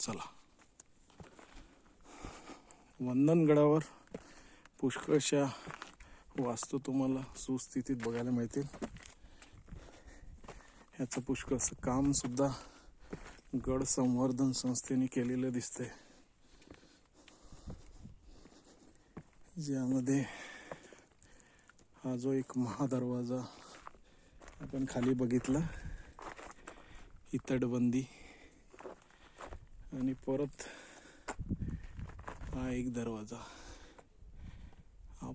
चला. वंदनगडावर पुष्कळशा वास्तू तुम्हाला सुस्थितीत बघायला मिळतील. ह्याचं पुष्कळचं काम सुद्धा गड संवर्धन संस्थेने केलेलं दिसतंय. ज्यामध्ये हा जो एक महादरवाजा आपण खाली बघितला ही तटबंदी आणि परत हा एक दरवाजा हा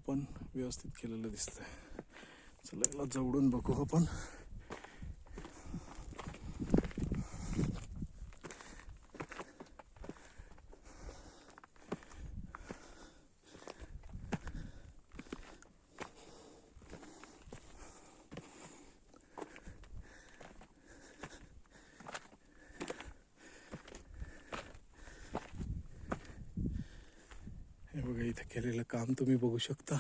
व्यवस्थित केलेला दिसतोय. चला याला जवळून बघू आपण. बघा इथे केलेलं काम तुम्ही बघू शकता.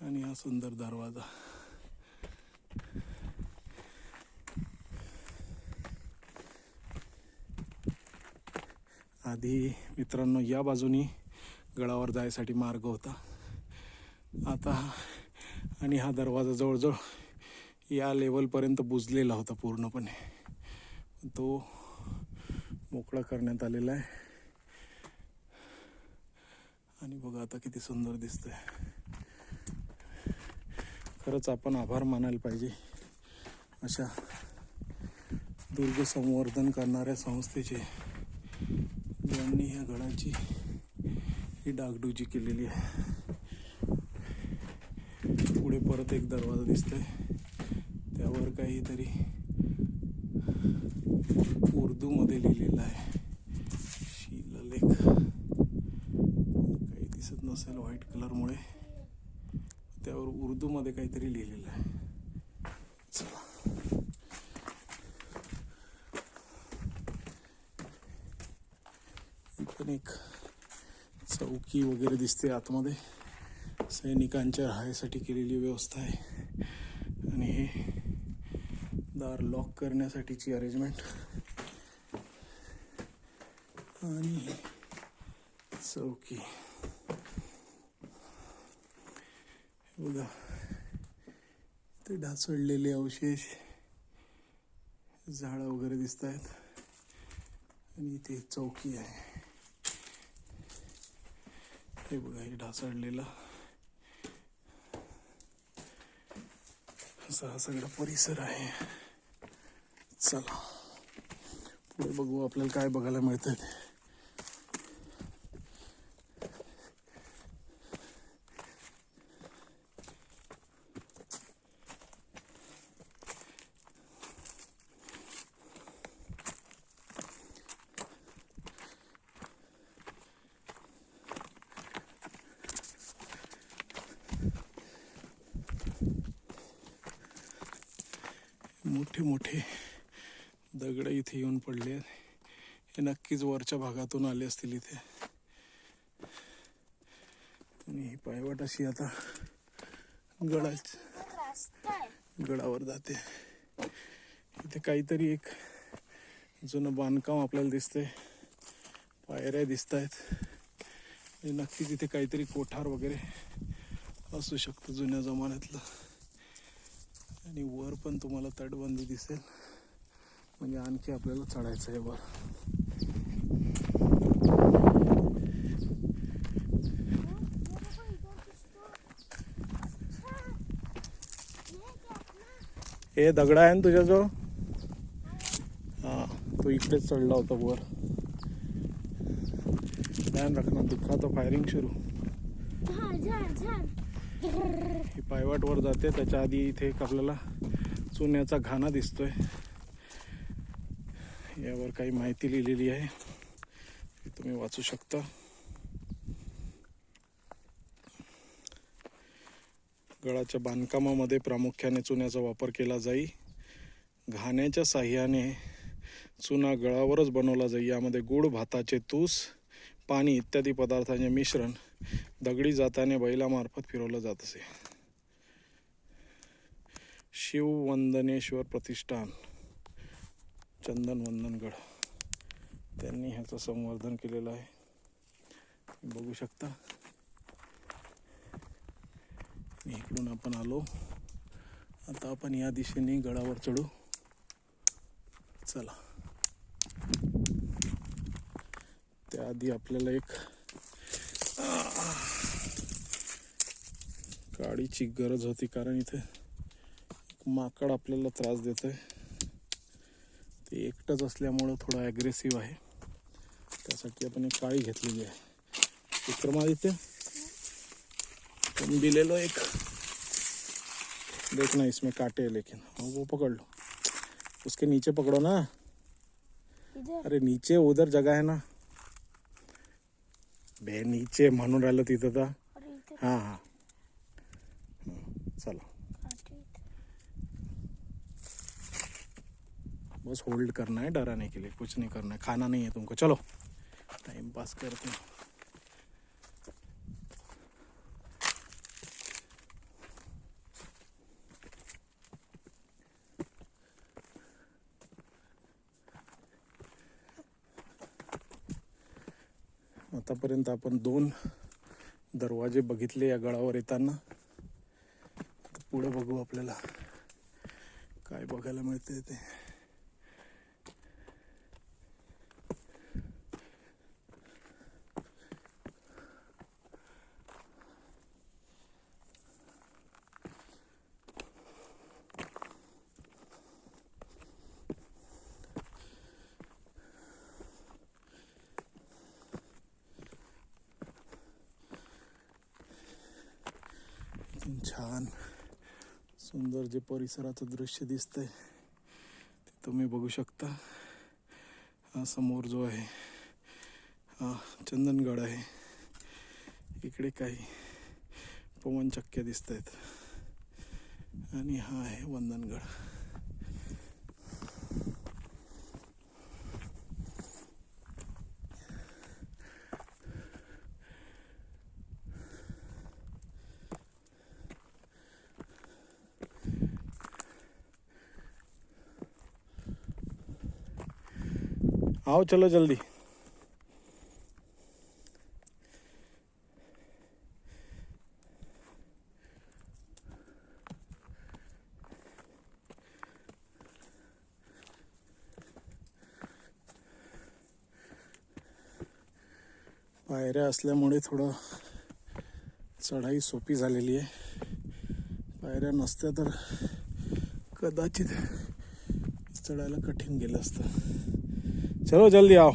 आणि हा सुंदर दरवाजा. आधी मित्रांनो या बाजूनी गडावर जायसाठी मार्ग होता. आता आणि हा दरवाजा जवळजवळ या लेवलपर्यंत बुजलेला होता पूर्णपणे. तो मोकळा करण्यात आलेला आहे. आणि बघा आता किती सुंदर दिसतंय. खरंच आपण आभार मानायला पाहिजे अशा दुर्ग संवर्धन करणाऱ्या संस्थेचे ज्यांनी ह्या गडाची ही डागडुजी केलेली आहे. पुढे परत एक दरवाजा दिसतोय. त्यावर काहीतरी उर्दूमध्ये लिहिलेलं आहे. शिलालेख काही दिसत नसेल व्हाईट कलरमुळे त्याच्यावर उर्दूमध्ये काहीतरी लिहिलेलं आहे. चला. एक चौकी वगैरे दिसते आतमध्ये. सैनिकांच्या राहायसाठी केलेली व्यवस्था आहे. आणि हे दार लॉक करण्यासाठीची अरेंजमेंट आणि चौकी. बघा. ते ढासळलेले अवशेष झाडं वगैरे दिसत आहेत आणि इथे चौकी आहे. हे बघा हे ढासळलेलं. असा हा सगळा परिसर आहे. चला. पुढे बघू आपल्याला काय बघायला मिळतं मोठे मोठे दगड इथे येऊन पडले आहेत. हे नक्कीच वरच्या भागातून आले असतील इथे. आणि ही पायवाट अशी आता गडा गडावर जाते. इथे काहीतरी एक जुनं बांधकाम आपल्याला दिसतंय. पायऱ्या दिसत आहेत. नक्कीच इथे काहीतरी कोठार वगैरे असू शकतं जुन्या जमान्यातलं. आणि वर पण तुम्हाला तटबंदी दिसेल. म्हणजे आणखी आपल्याला चढायचं आहे वर. हे दगड आहे ना तुझ्याजवळ? हा तो इकडेच चढला होता वर. ध्यान रखना दुःखा तो फायरिंग सुरू. ही पायवाट वर जाते त्याच्या आधी इथे एक आपल्याला चुन्याचा घाणा दिसतोय. यावर काही माहिती लिहिलेली आहे. ती तुम्ही वाचू शकता. गळाच्या बांधकामामध्ये प्रामुख्याने चुन्याचा वापर केला जाई. घाण्याच्या साह्याने चुना गळावरच बनवला जाई. यामध्ये गुड भाताचे तूस पाणी इत्यादी पदार्थांचे मिश्रण दगडी जाताने बैलामार्फत फिरवलं जात असे. शिववंदनेश्वर प्रतिष्ठान चंदन वंदनगड त्यांनी ह्याचं संवर्धन केलेलं आहे. बघू शकता. इकडून आपण आलो. आता आपण या दिशेने गडावर चढू. चला. त्याआधी आपल्याला एक गाडीची गरज होती कारण इथे माकड आपल्याला त्रास देत आहे ते एकटंच असल्यामुळं थोडं ॲग्रेसिव्ह आहे. त्यासाठी आपण एक काळी घेतलेली आहे. विक्रमादित्य तुम भी ले लो एक देखना इसमें कांटे हैं लेकिन हाँ वो पकड़ लो उसके नीचे पकड़ो ना. अरे नीचे उधर जगह है ना. बे नीचे म्हणून राहिलं तिथं तर. हां हां. चला। बस होल्ड करना है डराने के लिए कुछ नहीं करना है खाना नहीं है तुमको. चलो. टाइम पास करते. हैं आतापर्यंत आपण दोन दरवाजे बघितले या गळावर येताना. पुढं पुढे बघू आपल्याला काय बघायला मिळते ते. एकदम छान. सुंदर जे परिसराचं दृश्य दिसतंय ते तुम्ही बघू शकता. हा समोर जो आहे हा चंदनगड आहे. इकडे काही पवनचक्क्या दिसत आहेत आणि हा आहे वंदनगड. आओ चलो जल्दी। पायऱ्या असल्यामुळे थोडं चढाई सोपी झालेली आहे. पायऱ्या नसत्या तर कदाचित चढायला कठीण गेलं असतं. चलो जल्दी आओ।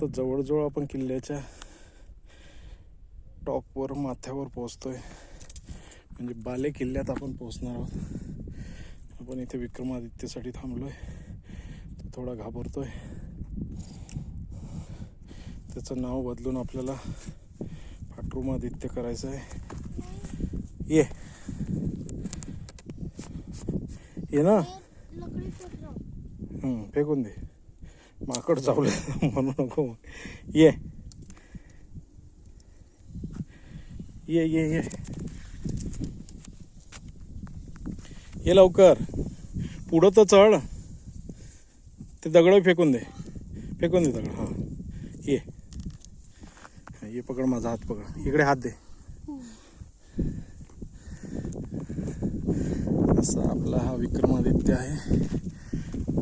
तर जवळजवळ आपण किल्ल्याच्या टॉपवर माथ्यावर पोहोचतोय. म्हणजे बाले किल्ल्यात आपण पोहोचणार आहोत. आपण इथे विक्रमादित्यसाठी थांबलोय. तो थोडा घाबरतोय. त्याचं नाव बदलून आपल्याला पाटरुमादित्य करायचं आहे ये. ये ना. फेकून दे. माकड चावले म्हणू नको ये. ये ये ये. ये लवकर. पुढं तर चढ. ते दगड फेकून दे. फेकून दे दगड हां. ये. ये पकड माझा हात पकड. इकडे हात दे. असा आपला हा विक्रमादित्य आहे.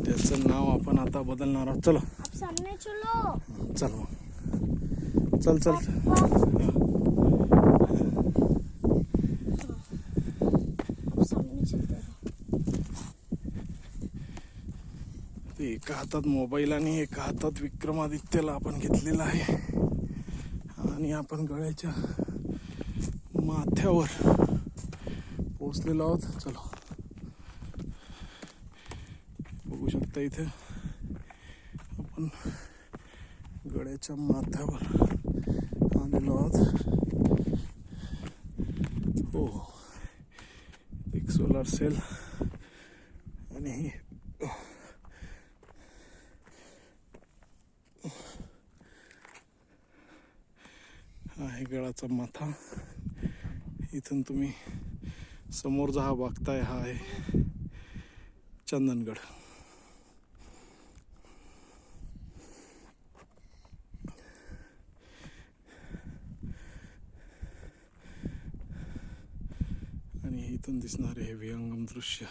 त्याचं नाव आपण आता बदलणार आहोत. चलो. चलो. चल मग. चल चल. ते एका हातात मोबाईल आणि एका हातात विक्रमादित्यला आपण घेतलेला आहे. आणि आपण गळ्याच्या माथ्यावर पोचलेलो आहोत. चलो. आता इथं आपण गळ्याच्या माथ्यावर आलेलो आहोत. हो एक सोलार सेल आणि आहे गळाचा माथा. इथून तुम्ही समोर हा बघताय हा आहे चंदनगड. आणि इथून दिसणारे हे विहंगम दृश्य.